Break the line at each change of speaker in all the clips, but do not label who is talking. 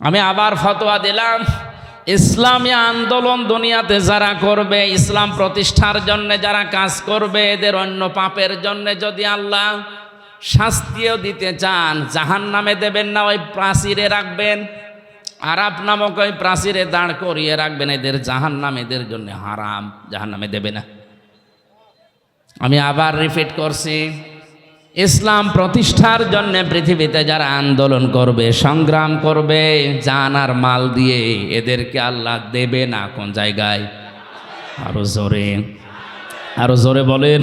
আমি আবার ফতোয়া দিলাম, ইসলামী আন্দোলন দুনিয়াতে যারা করবে, ইসলাম প্রতিষ্ঠার জন্য যারা কাজ করবে, এদের অন্য পাপের জন্য যদি আল্লাহ শাস্তিও দিতে চান জাহান নামে দেবেন না, ওই প্রাচীরে রাখবেন আরাপ নামক ওই প্রাচীরে দাঁড় করিয়ে রাখবেন, এদের জাহান নাম এদের জন্য হারাম জাহান নামে দেবে না। আমি আবার রিপিট করছি ইসলাম প্রতিষ্ঠার জন্য পৃথিবীতে যারা আন্দোলন করবে, সংগ্রাম করবে, জান আর মাল দিয়ে এদেরকে আল্লাহ দেবে না কোন জায়গায়? আরও জোরে। আরও জোরে বলেন।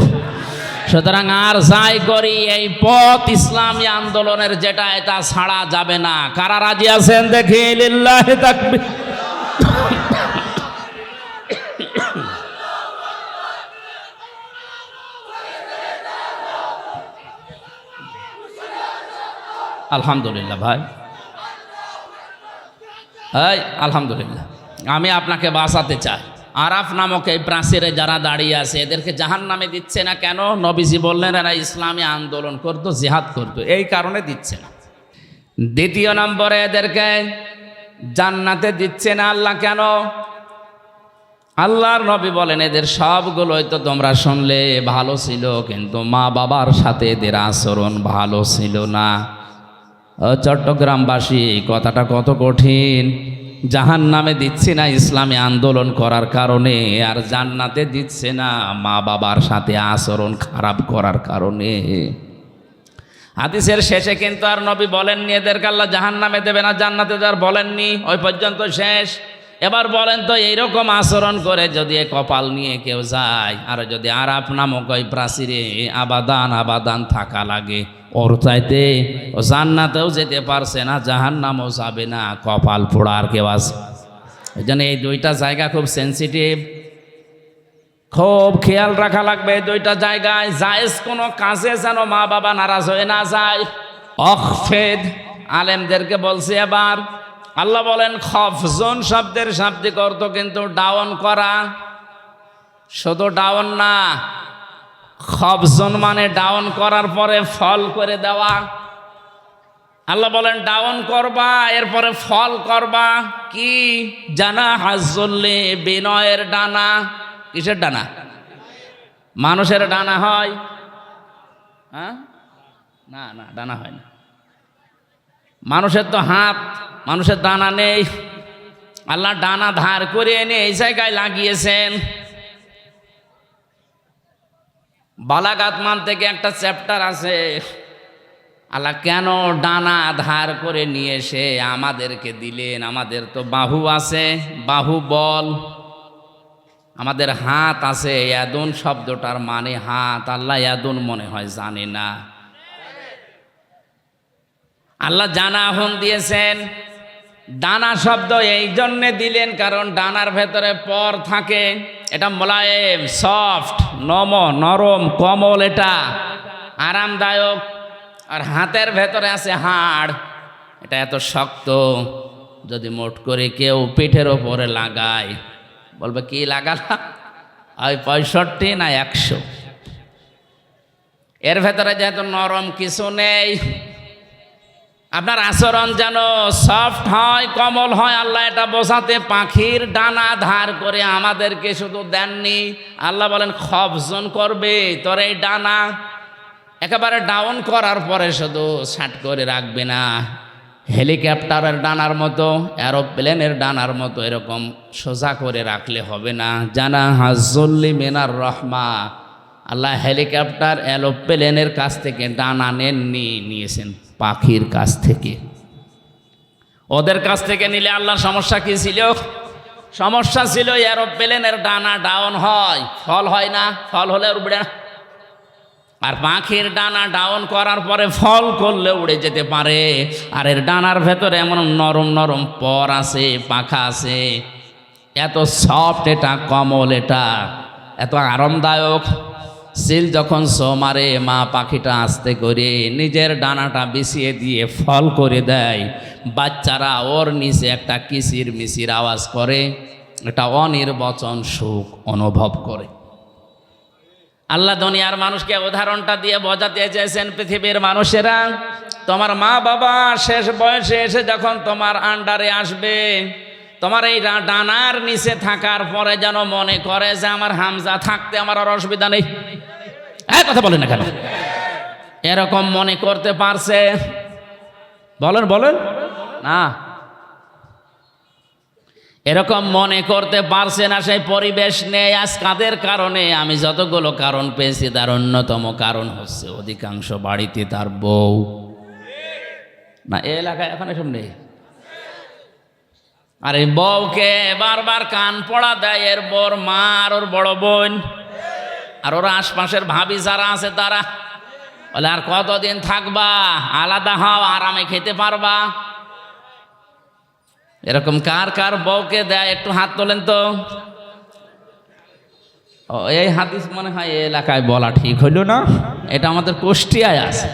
সুতরাং আর যাই করি, এই পথ ইসলামী আন্দোলনের যেটা, এটা ছাড়া যাবে না। কারা রাজি আছেন? দেখি, লিল্লাহি তাকবীর। আলহামদুলিল্লাহ ভাই। এই, আলহামদুলিল্লাহ। আমি আপনাকে বাঁচাতে চাই। আরাফ নামক এই প্রাচীরে যারা দাঁড়িয়ে আছে, এদেরকে জাহান নামে দিচ্ছে না কেন? নবীজি বললেন, এরা ইসলামী আন্দোলন করতো, জিহাদ করতো। এই কারণে দিচ্ছে না। দ্বিতীয় নম্বরে এদেরকে জান্নাতে দিচ্ছে না আল্লাহ কেন? আল্লাহর নবী বলেন, এদের সবগুলোই তো তোমরা শুনলে ভালো ছিল, কিন্তু মা বাবার সাথে এদের আচরণ ভালো ছিল না। চট্টগ্রামবাসী, কথাটা কত কঠিন। জাহান নামে দিচ্ছে না ইসলামী আন্দোলন করার কারণে, আর জান্নাতে দিচ্ছে না মা বাবার সাথে আচরণ খারাপ করার কারণে। হাদিসের শেষে কিন্তু আর নবী বলেননি, এদেরকে আল্লাহ জাহান নামে দেবে না, জান্নাতে দেওয়ার বলেননি, ওই পর্যন্ত শেষ। এবার বলেন তো, এইরকম আচরণ করে যদি কপাল নিয়ে কেউ যায়, আর যদি আরাপ নামক ওই প্রাচীরে আবাদান আবাদান থাকা লাগে, ওর চাইতে ও জান্নাতেও যেতে পারছে না জাহান নামও যাবে না, কপাল পোড়া আর কেউ আছে। ওই জন্য এই দুইটা জায়গা খুব সেন্সিটিভ খুব খেয়াল রাখা লাগবে এই দুইটা জায়গায়, জায়েজ কোনো কাজে যেন মা বাবা নারাজ হয়ে না যায়। অখফেদ, আলেমদেরকে বলছে এবার আল্লাহ বলেন খফজন শব্দের শাব্দিক অর্থ কিন্তু ডাউন করা। শুধু ডাউন না খফজন মানে ডাউন করার পরে ফল করে দেওয়া। আল্লাহ বলেন, ডাউন করবা, এরপরে ফল করবা। কি? জানা হাজল্লে, বিনয়ের ডানা। কিসের ডানা? মানুষের ডানা হয়। হ্যাঁ? না না, ডানা হয় না। মানুষের তো হাত, মানুষের ডানা নেই। আল্লাহ ডানা ধার করে এনে এই জায়গায় লাগিয়েছেন। বালাগাতমান থেকে একটা চ্যাপ্টার আছে, আল্লাহ কেন ডানা ধার করে নিয়ে এসে আমাদেরকে দিলেন? আমাদের তো বাহু আছে, বাহু বল। আমাদের হাত আছে ইয়াদুন শব্দটার মানে হাত। আল্লাহ ইয়াদুন মনে হয় জানে না। আল্লাহ জানা আহ্বান দিয়েছেন। ডানা শব্দ এই জন্যে দিলেন কারণ ডানার ভেতরে পর থাকে। এটা মোলায়েম, সফট, নম, নরম, কমল, এটা আরামদায়ক। আর হাতের ভেতরে আছে হাড়, এটা এত শক্ত, যদি মোট করে কেউ পিঠের ওপরে লাগায়। বলবে, কি লাগালাম? ওই পঁয়ষট্টি না একশো? এর ভেতরে যেহেতু নরম কিছু নেই আপনার আচরণ যেন সফট হয়, কমল হয়, আল্লাহ এটা বোঝাতে পাখির ডানা ধার করে আমাদেরকে শুধু দেননি। আল্লাহ বলেন খবজন করবে তোর এই ডানা। একেবারে ডাউন করার পরে শুধু ছাট করে রাখবে না। হেলিকপ্টারের ডানার মতো অ্যারোপ্লেনের ডানার মতো এরকম সোজা করে রাখলে হবে না। জানা হাজল্লি মেনার রহমা। আল্লাহ হেলিকপ্টার অ্যারোপ্লেনের কাছ থেকে ডানা নেননি নিয়েছেন পাখির কাছ থেকে। ওদের কাছ থেকে নিলে আল্লাহর সমস্যা কি ছিল? সমস্যা ছিল এরোপ্লেনের ডানা ডাউন হয়, ফল হয় না, ফল হলে উড়বে না। আর পাখির ডানা ডাউন করার পরে ফল করলে উড়ে যেতে পারে। আর এর ডানার ভেতরে এমন নরম নরম পর আছে, পাখা আছে। এত সফট এটা, কমল এটা, এত আরামদায়ক। সিল যখন সো মারে, মা পাখিটা আস্তে করে নিজের ডানাটা বিছিয়ে দিয়ে ফল করে দেয়। বাচ্চারা ওর নিচে একটা কিসির মিসির আওয়াজ করে। এটা অনির্বচন সুখ অনুভব করে। আল্লাহ দুনিয়ার মানুষকে উদাহরণটা দিয়ে বোঝাতে চেয়েছেন পৃথিবীর মানুষেরা, তোমার মা বাবা শেষ বয়সে এসে যখন তোমার আন্ডারে আসবে তোমার এই ডানার নিচে থাকার পরে যেন মনে করে যে আমার হামজা থাকতে আমার আর অসুবিধা নেই। এই কথা বলেন না কেন? এরকম মনে করতে পারছে? বলেন বলেন। না। এরকম মনে করতে পারছে না সেই পরিবেশ নেই। আজ কাদের কারণে? আমি যতগুলো কারণ পেয়েছি, তার অন্যতম কারণ হচ্ছে অধিকাংশ বাড়িতে তার বউ। না এ এলাকায় এখন এসব নেই। আর এই বউকে বারবার কান পড়া দেয়, এর বর মা আর ওর বড় বোন। আর ওর আশপাশের ভাবি যারা আছে তারা বলে, আর কতদিন থাকবা? আলাদা হও, আরামে খেতে পারবা? এরকম কার কার বউকে দেয়, একটু হাত তোলেন তো। এই হাদিস মনে হয় এলাকায় বলা ঠিক হইল না। এটা আমাদের কুষ্টিয়ায় আছে।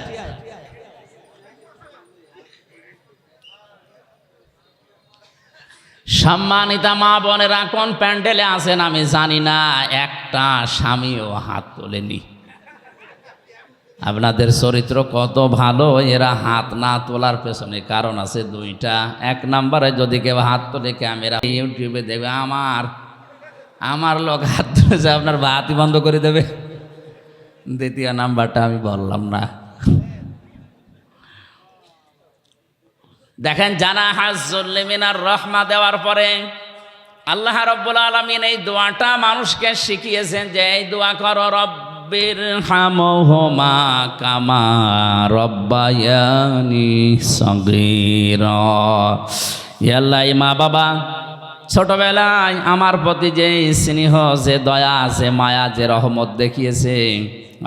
সম্মানিতা মা বোনেরা, কোন প্যান্ডেলে আছেন আমি জানি না, একটা স্বামীও হাত তোলেনি। আপনাদের চরিত্র কত ভালো, এরা হাত না তোলার পেছনে কারণ আছে দুইটা। এক নম্বরে যদি কেউ হাত তোলে ক্যামেরা, ইউটিউবে দেবে আমার আমার লোক হাত তুলেছে, আপনার বাতি বন্ধ করে দেবে। দ্বিতীয় নাম্বারটা আমি বললাম না। দেখেন, জানা হাজুল্লিমিনার রহমা দেওয়ার পরে আল্লাহ রব্বুল আলমিন এই দোয়াটা মানুষকে শিখিয়েছেন যে, এই দোয়া করো, রব্বির হামহমা কামা রব্বায়ানি সগীর। ইয়াল্লাই মা বাবা, ছোটবেলায় আমার প্রতি যে স্নেহ, যে দয়া, যে মায়া, যে রহমত দেখিয়েছে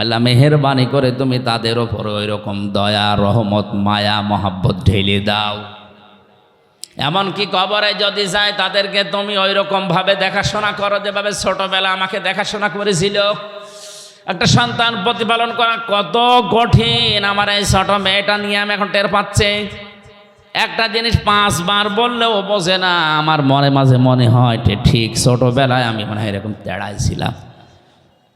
আল্লাহ মেহরবানি করে তুমি তাদের ওপর ওই রকম দয়া, রহমত, মায়া, মহাব্বত ঢেলে দাও। এমনকি কবরে যদি যায়, তাদেরকে তুমি ওই রকম ভাবে দেখাশোনা করো, যেভাবে ছোটবেলা আমাকে দেখাশোনা করেছিল। একটা সন্তান প্রতিপালন করা কত কঠিন। আমার এই ছোট মেয়েটা নিয়ে আমি এখন টের পাচ্ছে। একটা জিনিস পাঁচবার বললেও বোঝে না। আমার মনে মাঝে মনে হয় ঠিক ছোটবেলায় আমি মনে হয় এরকম তেড়াই ছিলাম।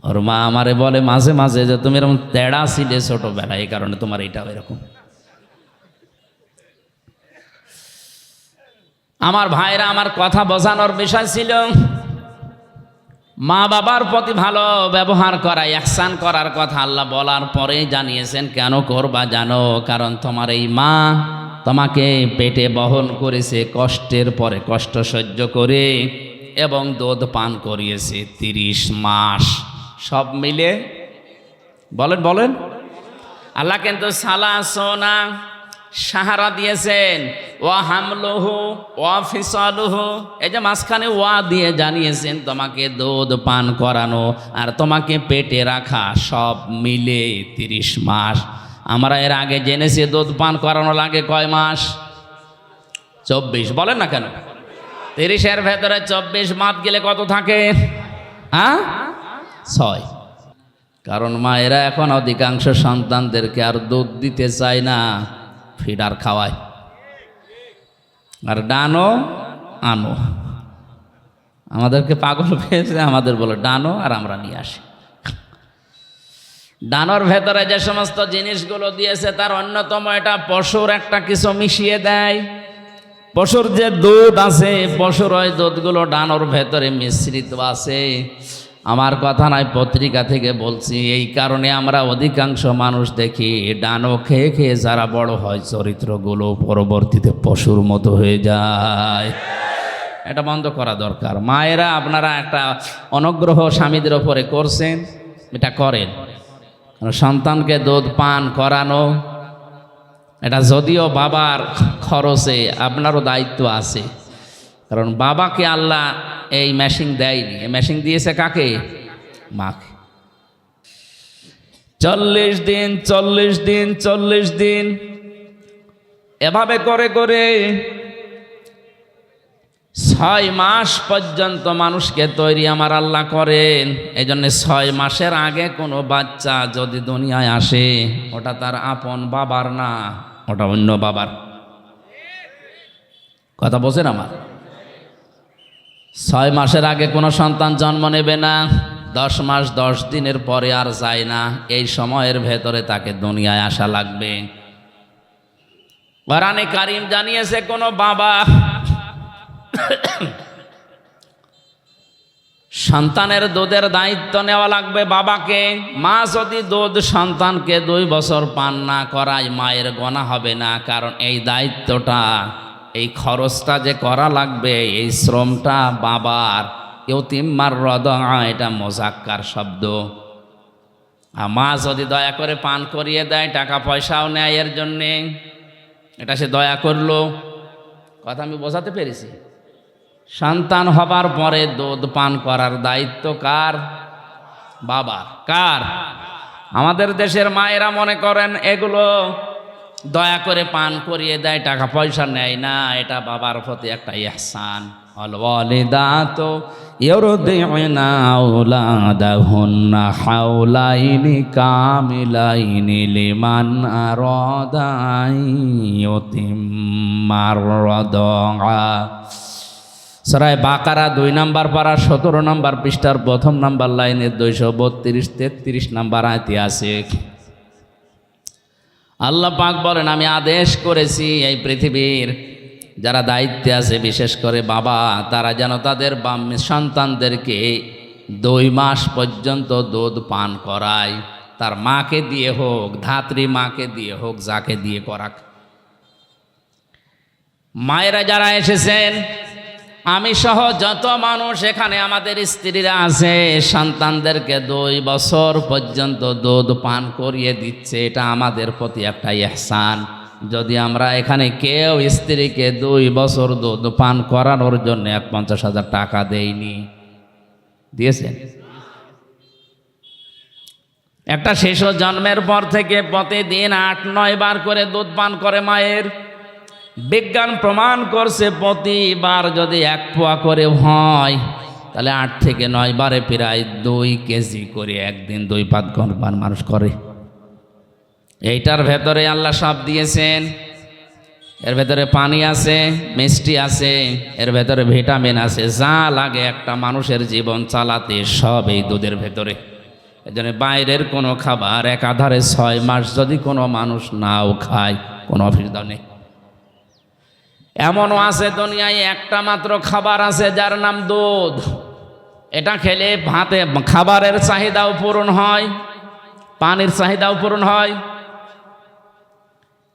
ওর মা আমারে বলে মাঝে মাঝে যে, তুমি এরকম তেড়া ছিলে ছোটবেলায়, এই কারণে তোমার এইটাও এরকম। আমার ভাইরা আমার কথা বোঝানোর বিষয় ছিল, মা বাবার প্রতি ভালো ব্যবহার করা একসান করার কথা আল্লাহ বলার পরেই জানিয়েছেন, কেন করবা জানো? কারণ তোমার এই মা তোমাকে পেটে বহন করেছে কষ্টের পরে, কষ্ট সহ্য করে এবং দুধ পান করিয়েছে তিরিশ মাস। সব মিলে। বলেন বলেন। আল্লাহ কিন্তু সালা সোনা সাহারা দিয়েছেন। ওয়া হামলুহু, ওয়া ফিসালুহু। এই যে মাঝখানে ওয়া দিয়ে জানিয়েছেন, তোমাকে দুধ পান করানো আর তোমাকে পেটে রাখা সব মিলে তিরিশ মাস। আমরা এর আগে জেনেছি দুধ পান করানো লাগে কয় মাস? চব্বিশ। বলেন না কেন? তিরিশের ভেতরে চব্বিশ মাস গেলে কত থাকে? হ্যাঁ? ছয়। কারণ মায়েরা এখন অধিকাংশ সন্তানদেরকে আর দুধ দিতে চায় না, ফিডার খাওয়ায়। আর ডানো, আনো। আমাদেরকে পাগল পেয়েছে আমাদের বলে ডানো আর আমরা নিয়ে আসি। ডানোর ভেতরে যে সমস্ত জিনিসগুলো দিয়েছে, তার অন্যতম এটা পশুর একটা কিছু মিশিয়ে দেয়। পশুর যে দুধ আছে, পশুর ওই দুধগুলো ডানোর ভেতরে মিশ্রিত আছে। আমার কথা নয় পত্রিকা থেকে বলছি, এই কারণে আমরা অধিকাংশ মানুষ দেখি ডানো খেয়ে খেয়ে যারা বড় হয়, চরিত্রগুলো পরবর্তীতে পশুর মতো হয়ে যায়। এটা বন্ধ করা দরকার। মায়েরা আপনারা একটা অনুগ্রহ স্বামীদের ওপরে করছেন, এটা করেন। সন্তানকে দুধ পান করানো, এটা যদিও বাবার খরচে আপনারও দায়িত্ব আছে। কারণ বাবাকে আল্লাহ এই মেশিন দেয়নি। এই মেশিন দিয়েছে কাকে? মাকে। চল্লিশ দিন চল্লিশ দিন চল্লিশ দিন। এভাবে করে করে ছয় মাস পর্যন্ত মানুষকে তৈরি আমার আল্লাহ করেন। এই জন্য ছয় মাসের আগে কোনো বাচ্চা যদি দুনিয়ায় আসে, ওটা তার আপন বাবার না, ওটা অন্য বাবার। কথা বোঝেন আমার? ছয় মাসের আগে কোনো সন্তান জন্ম নেবে না, দশ মাস দশ দিনের পরে আর যায় না। এই সময়ের ভেতরে তাকে দুনিয়ায় আসা লাগবে। কোরআনে কারিম জানিয়েছে, কোনো বাবা সন্তানের দুধের দায়িত্ব নেওয়া লাগবে বাবাকে। মা যদি দুধ সন্তানকে দুই বছর পান না করায় মায়ের গণা হবে না, কারণ এই দায়িত্বটা এই খরচটা যে করা লাগবে, এই শ্রমটা বাবার। ইউতিম্মার হ্রদ এটা মোজাক্কার শব্দ। আর মা যদি দয়া করে পান করিয়ে দেয়, টাকা পয়সাও নেয় এর জন্যে। এটা সে দয়া করল। কথা আমি বোঝাতে পেরেছি। সন্তান হবার পরে দুধ পান করার দায়িত্ব কার? বাবার। কার? আমাদের দেশের মায়েরা মনে করেন, এগুলো দয়া করে পান করিয়ে দেয়, টাকা পয়সা নেয় না, এটা বাবার প্রতি একটা ইহসান। সরায় বাকারা দুই নাম্বার পাড়া সতেরো নাম্বার পৃষ্ঠার প্রথম নাম্বার লাইনের দুইশো বত্রিশ, তেত্রিশ নাম্বার আয়তে আছে। আল্লাহ পাক বলেন, আমি আদেশ করেছি এই পৃথিবীর। যারা দায়িত্বে আছে, বিশেষ করে বাবা, তারা যেন তাদের বাম সন্তানদেরকে দুই মাস পর্যন্ত দুধ পান করায়। তার মাকে দিয়ে হোক, ধাত্রী মাকে দিয়ে হোক, যাকে দিয়ে করাক। মায়েরা যারা এসেছেন আমি সহ যত মানুষ এখানে আমাদের স্ত্রীরা আছে, সন্তানদেরকে দুই বছর পর্যন্ত দুধ পান করিয়ে দিচ্ছে, এটা আমাদের প্রতি একটা ইহসান। যদি আমরা এখানে কেউ স্ত্রীকে দুই বছর দুধ পান করানোর জন্য এক পঞ্চাশ হাজার টাকা দেয়নি। দিয়েছেন? একটা শিশু জন্মের পর থেকে প্রতিদিন আট, নয় বার করে দুধ পান করে মায়ের। বিজ্ঞান প্রমাণ করছে প্রতিবার যদি এক পোয়া করে হয়, তাহলে আট থেকে নয় বারে প্রায় দুই কেজি করে একদিন দুই পাত ঘণ্টার মানুষ করে। এইটার ভেতরে আল্লাহ সাপ দিয়েছেন, এর ভেতরে পানি আছে, মিষ্টি আছে, এর ভেতরে ভিটামিন আছে, যা লাগে একটা মানুষের জীবন চালাতে সব এই দুধের ভেতরে। এজন্য বাইরের কোনো খাবার একাধারে ছয় মাস যদি কোনো মানুষ নাও খায়, কোনো অসুবিধা নেই। এমনও আছে দুনিয়ায় একটা মাত্র খাবার আছে যার নাম দুধ। এটা খেলে ভাতে খাবারের চাহিদাও পূরণ হয়, পানির চাহিদাও পূরণ হয়।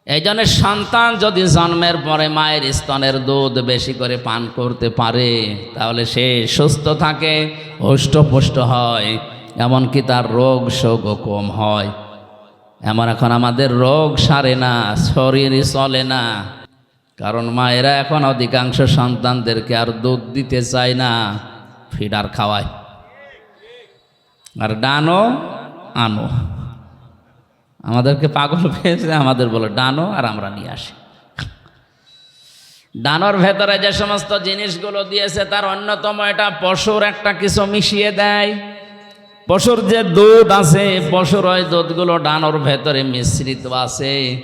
এই জন্য সন্তান যদি জন্মের পরে মায়ের স্তনের দুধ বেশি করে পান করতে পারে, তাহলে সে সুস্থ থাকে, হৃষ্টপুষ্ট হয়, এমনকি তার রোগ শোকও কম হয়। এমন এখন আমাদের রোগ সারে না শরীর চলে না। কারণ মায়েরা এখন অধিকাংশ সন্তানদেরকে আর দুধ দিতে চায় না, ফিডার খাওয়ায়। আর ডানো, আনো। আমাদেরকে পাগল পেয়েছে আমাদের বলে, ডানো আর আমরা নিয়ে আসি। ডানোর ভেতরে যে সমস্ত জিনিসগুলো দিয়েছে, তার অন্যতম এটা পশুর একটা কিছু মিশিয়ে দেয়। পশুর যে দুধ আছে, পশুর ওই দুধগুলো ডানোর ভেতরে মিশ্রিত আছে।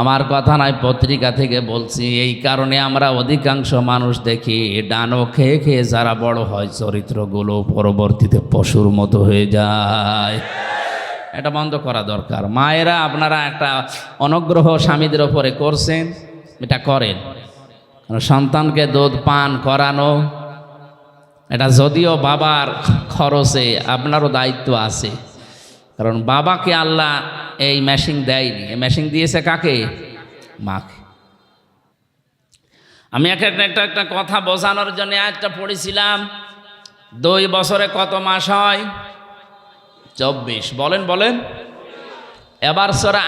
আমার কথা নয় পত্রিকা থেকে বলছি, এই কারণে আমরা অধিকাংশ মানুষ দেখি ডানো খেয়ে খেয়ে যারা বড় হয়, চরিত্রগুলো পরবর্তীতে পশুর মতো হয়ে যায়। এটা বন্ধ করা দরকার। মায়েরা আপনারা একটা অনুগ্রহ স্বামীদের ওপরে করছেন, এটা করেন। সন্তানকে দুধ পান করানো, এটা যদিও বাবার খরচে আপনারও দায়িত্ব আছে। কারণ বাবাকে আল্লাহ এই মেশিন দেয়নি। এই মেশিন দিয়েছে কাকে? মাকে। আমি এক একটা একটা একটা কথা বোঝানোর জন্য একটা পড়েছিলাম। দুই বছরে কত মাস হয়? চব্বিশ। বলেন বলেন। এবার সরা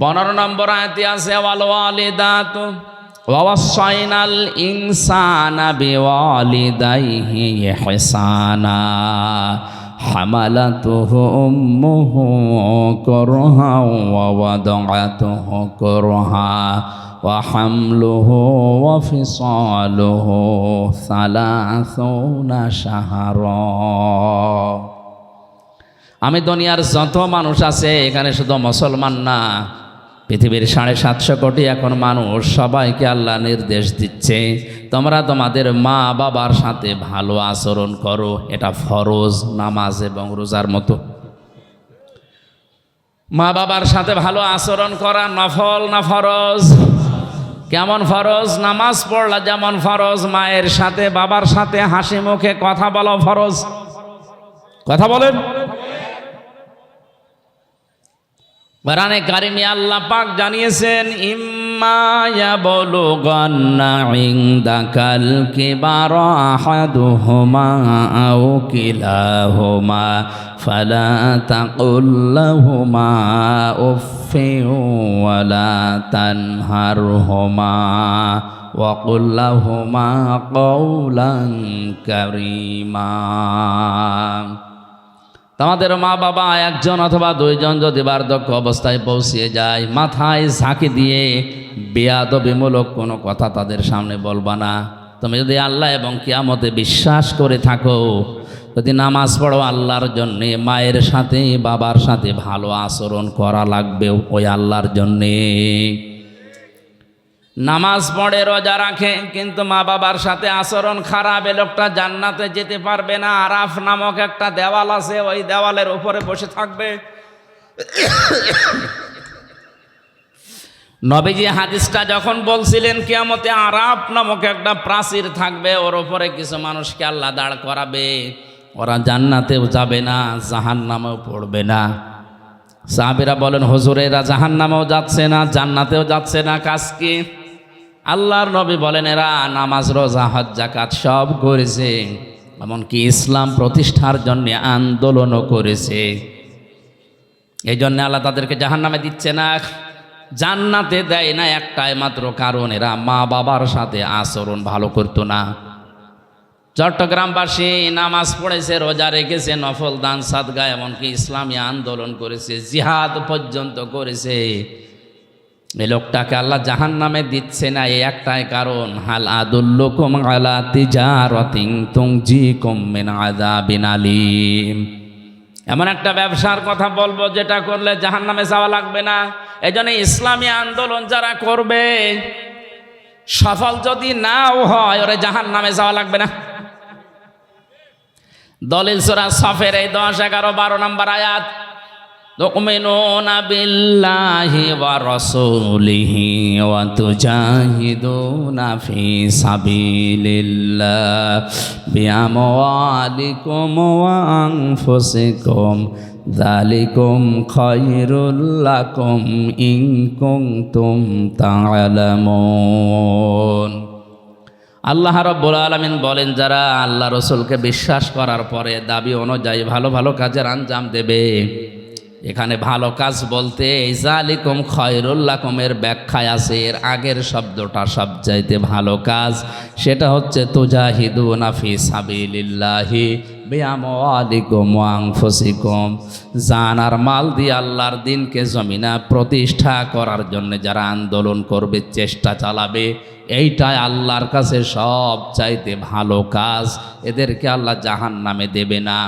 পনেরো নম্বর আয়তে আছে, ওয়াল ওয়ালিদাত ইনসানা حملته أمه كرها ووضعته كرها وحمله وفصاله ثلاثون شهرا আমি দুনিয়ার যত মানুষ আছে এখানে শুধু মুসলমান না পৃথিবীর সাড়ে সাতশো কোটি এখন মানুষ সবাইকে আল্লাহ নির্দেশ দিচ্ছে। তোমরা তোমাদের মা বাবার সাথে ভালো আচরণ করো, এটা ফরজ, নামাজ এবং রোজার মতো। মা বাবার সাথে ভালো আচরণ করা নফল না ফরজ। কেমন ফরজ? নামাজ পড়লা যেমন ফরজ, মায়ের সাথে, বাবার সাথে হাসি মুখে কথা বলা ফরজ। কথা বলেন। কোরআনে কারিমে আল্লাহ পাক জানিয়েছেন ইম্মায়া বলো গন্নাইং দাকাল কে বারো আহাদু হোমা আও কিলা হোমা ফালা তাকুল্লা হোমা ওফেওয়ালা তানহার হোমা ওয়াকুল্লা হোমা কৌলাং কারিমা। তোমাদের মা বাবা একজন অথবা দুইজন যদি বার্ধক্য অবস্থায় পৌঁছিয়ে যায়, মাথায় ঝাঁকি দিয়ে বেয়াদবিমূলক কোনো কথা তাদের সামনে বলবা না। তুমি যদি আল্লাহ এবং কিয়ামতে বিশ্বাস করে থাকো, যদি নামাজ পড়ো, আল্লাহর জন্যে, মায়ের সাথে, বাবার সাথে ভালো আচরণ করা লাগবে ওই আল্লাহর জন্যে। নামাজ পড়ে, রোজা রাখে, কিন্তু মা বাবার সাথে আচরণ খারাপ, এ লোকটা জান্নাতে যেতে পারবে না। আরাফ নামক একটা দেওয়াল আছে, ওই দেওয়ালের উপরে বসে থাকবে। নবীজি হাদিসটা যখন বলছিলেন, কিয়ামতে আরাফ নামক একটা প্রাচীর থাকবে, ওর ওপরে কিছু মানুষকে আল্লাহ দাঁড় করাবে। ওরা জান্নাতেও যাবে না জাহান নামেও পড়বে না। সাহাবিরা বলেন হুজুরেরা জাহান নামেও যাচ্ছে না, জান্নাতেও যাচ্ছে না, কাজ কি? আল্লাহর নবী বলেন, এরা নামাজ, রোজা, হজ জাকাত সব করেছে। এমনকি ইসলাম প্রতিষ্ঠার জন্য আন্দোলনও করেছে। এই জন্য আল্লাহ তাদেরকে জাহান নামে দিচ্ছে না। জান্নাতে দেয় না একটাই মাত্র কারণ, এরা মা বাবার সাথে আচরণ ভালো করতো না। চট্টগ্রামবাসী নামাজ পড়েছে, রোজা রেখেছে, নফল দান, সাদগা, এমনকি ইসলামী আন্দোলন করেছে, জিহাদ পর্যন্ত করেছে। এই লোকটাকে আল্লাহ জাহান নামে দিচ্ছে না এই একটাই কারণ। হাল আদুল্লুকুম আলা তিজারাতিন তুংজিকুম মিন আযাবিন আলিম। এমন একটা ব্যবসার কথা বলব, যেটা করলে জাহান নামে যাওয়া লাগবে না। এই জন্য ইসলামী আন্দোলন যারা করবে, সফল যদি নাও হয়, ওরে জাহান নামে যাওয়া লাগবে না। দলিল সুরা সফের এই দশ এগারো বারো নম্বর আয়াত। تؤمنون بالله ورسوله وتجاهدون في سبيل الله بأموالكم وأنفسكم ذلكم خير لكم إن كنتم تعلمون আল্লাহ রব্বুল আলমিন বলেন যারা আল্লাহ রসুলকে বিশ্বাস করার পরে দাবি অনুযায়ী ভালো ভালো কাজের আঞ্জাম দেবে এখানে ভালো কাজ বলতে, এই জালিকুম খয়রুল্লাকুমের ব্যাখ্যায় আছে, এর আগের শব্দটা সবচাইতে ভালো কাজ। সেটা হচ্ছে তুজাহিদু নাফি সাবিলিল্লাহি বেয়ামিকুম ওয়াংফসিকুম জান আর মাল দিয়ে আল্লাহর দিনকে জমিনা প্রতিষ্ঠা করার জন্য যারা আন্দোলন করবে, চেষ্টা চালাবে, এইটাই আল্লাহর কাছে সব চাইতে ভালো কাজ। এদেরকে আল্লাহ জাহান নামে দেবে না।